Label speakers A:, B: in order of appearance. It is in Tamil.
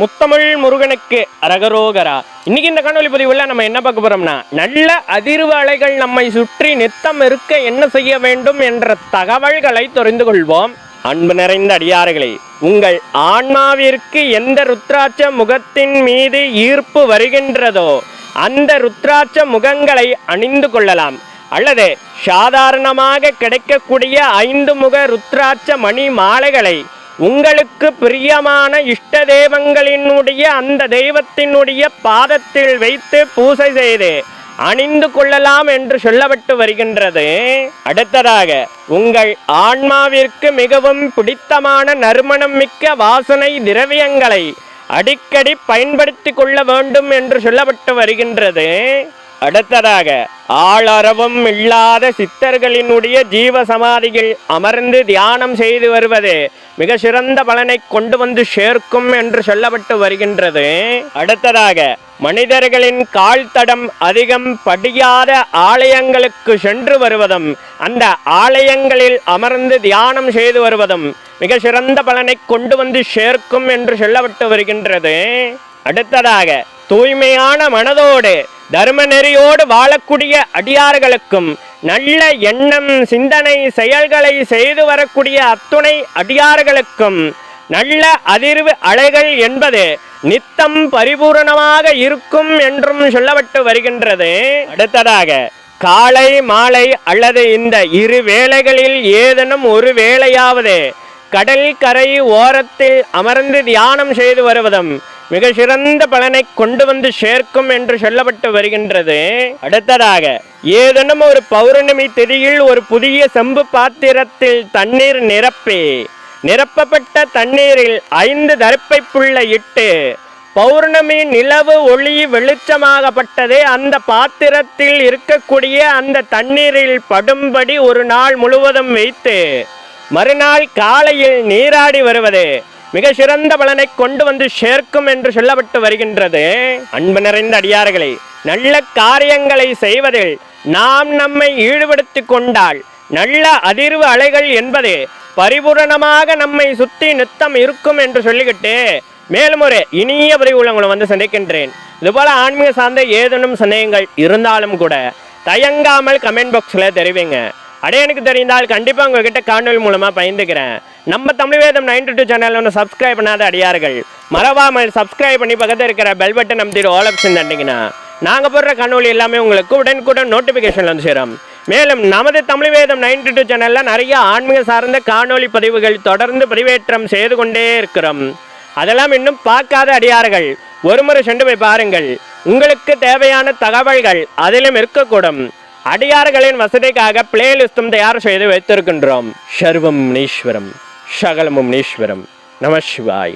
A: முத்தமிழ் முருகனுக்கு அரகரோகரா. இன்னைக்கு இந்த காணொலி பதிவுல நம்ம என்ன பார்க்க போறோம்னா நல்ல அதிர்வு அலைகள் நம்மை சுற்றி நித்தம் இருக்க என்ன செய்ய வேண்டும் என்ற தகவல்களை தெரிந்து கொள்வோம். அன்பு நிறைந்த அடியார்களே உங்கள் ஆன்மாவிற்கு எந்த ருத்ராட்ச முகத்தின் மீது ஈர்ப்பு வருகின்றதோ அந்த ருத்ராட்ச முகங்களை அணிந்து கொள்ளலாம். அல்லது சாதாரணமாக கிடைக்கக்கூடிய ஐந்து முக ருத்ராட்ச மணி மாலைகளை உங்களுக்கு பிரியமான இஷ்ட தெய்வங்களினுடைய அந்த தெய்வத்தினுடைய பாதத்தில் வைத்து பூசை செய்து அணிந்து கொள்ளலாம் என்று சொல்லப்பட்டு வருகின்றது. அடுத்ததாக உங்கள் ஆன்மாவிற்கு மிகவும் பிடித்தமான நறுமணம் மிக்க வாசனை திரவியங்களை அடிக்கடி பயன்படுத்தி கொள்ள வேண்டும் என்று சொல்லப்பட்டு வருகின்றது. அடுத்ததாக ஆளரவும் இல்லாத சித்தர்களினுடைய ஜீவ சமாதியில் அமர்ந்து தியானம் செய்து வருவது மிக சிறந்த பலனை கொண்டு வந்து சேர்க்கும் என்று சொல்லப்பட்டு வருகின்றது. அடுத்ததாக மனிதர்களின் கால் தடம் அதிகம் படியாத ஆலயங்களுக்கு சென்று வருவதும் அந்த ஆலயங்களில் அமர்ந்து தியானம் செய்து வருவதும் மிக சிறந்த பலனை கொண்டு வந்து சேர்க்கும் என்று சொல்லப்பட்டு வருகின்றது. அடுத்ததாக தூய்மையான மனதோடு தர்ம நெறியோடு வாழக்கூடிய அடியார்களுக்கும் நல்ல எண்ணம் சிந்தனை செயல்களை செய்து வரக்கூடிய அத்துணை அடியார்களுக்கும் நல்ல அதிர்வு அலைகள் என்பது நித்தம் பரிபூரணமாக இருக்கும் என்றும் சொல்லப்பட்டு வருகின்றது. அடுத்ததாக காலை மாலை அல்லது இந்த இரு வேளைகளில் ஏதேனும் ஒரு வேளையாவது கடல் கரை ஓரத்தில் அமர்ந்து தியானம் செய்து வருவதும் மிக சிறந்த பலனை கொண்டு வந்து சேர்க்கும் என்று சொல்லப்பட்டு வருகின்றது. அடுத்ததாக ஏதேனும் ஒரு பௌர்ணமி திதியில் ஒரு புதிய செம்பு பாத்திரத்தில் தண்ணீர் நிரப்பி நிரப்பப்பட்ட தண்ணீரில் ஐந்து தருப்பை புள்ள இட்டு பௌர்ணமி நிலவு ஒளி வெளிச்சமாகப்பட்டதே அந்த பாத்திரத்தில் இருக்கக்கூடிய அந்த தண்ணீரில் படும்படி ஒரு நாள் முழுவதும் வைத்து மறுநாள் காலையில் நீராடி வருவது. மிக சிறந்த பலனை கொண்டு வந்து சேர்க்கும் என்று சொல்லப்பட்டு வருகின்றது. அன்பு நிறைந்த அடியார்களே நல்ல காரியங்களை செய்வதில் நாம் நம்மை ஈடுபடுத்தி கொண்டால் நல்ல அதிர்வு அலைகள் என்பது பரிபூரணமாக நம்மை சுற்றி நித்தம் இருக்கும் என்று சொல்லிக்கிட்டு மேலும் ஒரு இனிய பதிவுள்ள உங்களை வந்து சந்திக்கின்றேன். இதுபோல ஆன்மீக சார்ந்த ஏதேனும் சந்தேகங்கள் இருந்தாலும் கூட தயங்காமல் கமெண்ட் பாக்ஸில் தெரிவிங்க. அடையனுக்கு தெரிந்தால் கண்டிப்பாக உங்ககிட்ட காணொலி மூலமாக பயந்துக்கிறேன் நம்ம Tamil Vedham ninety two channel ஒன்று சப்ஸ்கிரைப் பண்ணாத அடியார்கள் மறவாமல் சப்ஸ்கிரைப் பண்ணி பக்கத்தில் இருக்கிற பெல் பட்டன் நம்பிட்டு ஆல் ஆப்ஷன் தண்டிங்கன்னா நாங்கள் போடுற காணொலி எல்லாமே உங்களுக்கு உடனுக்குடன் நோட்டிஃபிகேஷன் வந்து சேரும். மேலும் நமது தமிழ் வேதம் நைன்டி டூ சேனலில் நிறைய ஆன்மீக சார்ந்த காணொளி பதிவுகள் தொடர்ந்து பதிவேற்றம் செய்து கொண்டே இருக்கிறோம். அதெல்லாம் இன்னும் பார்க்காத அடியார்கள் ஒருமுறை சென்று போய் பாருங்கள். உங்களுக்கு தேவையான தகவல்கள் அதிலும் இருக்கக்கூடும். அடியார்களின் வசதிக்காக பிளேலிஸ்டும் தயார் செய்து வைத்திருக்கின்றோம். சர்வம் முனீஸ்வரம் சகலமும் முனீஸ்வரம் நம சிவாய.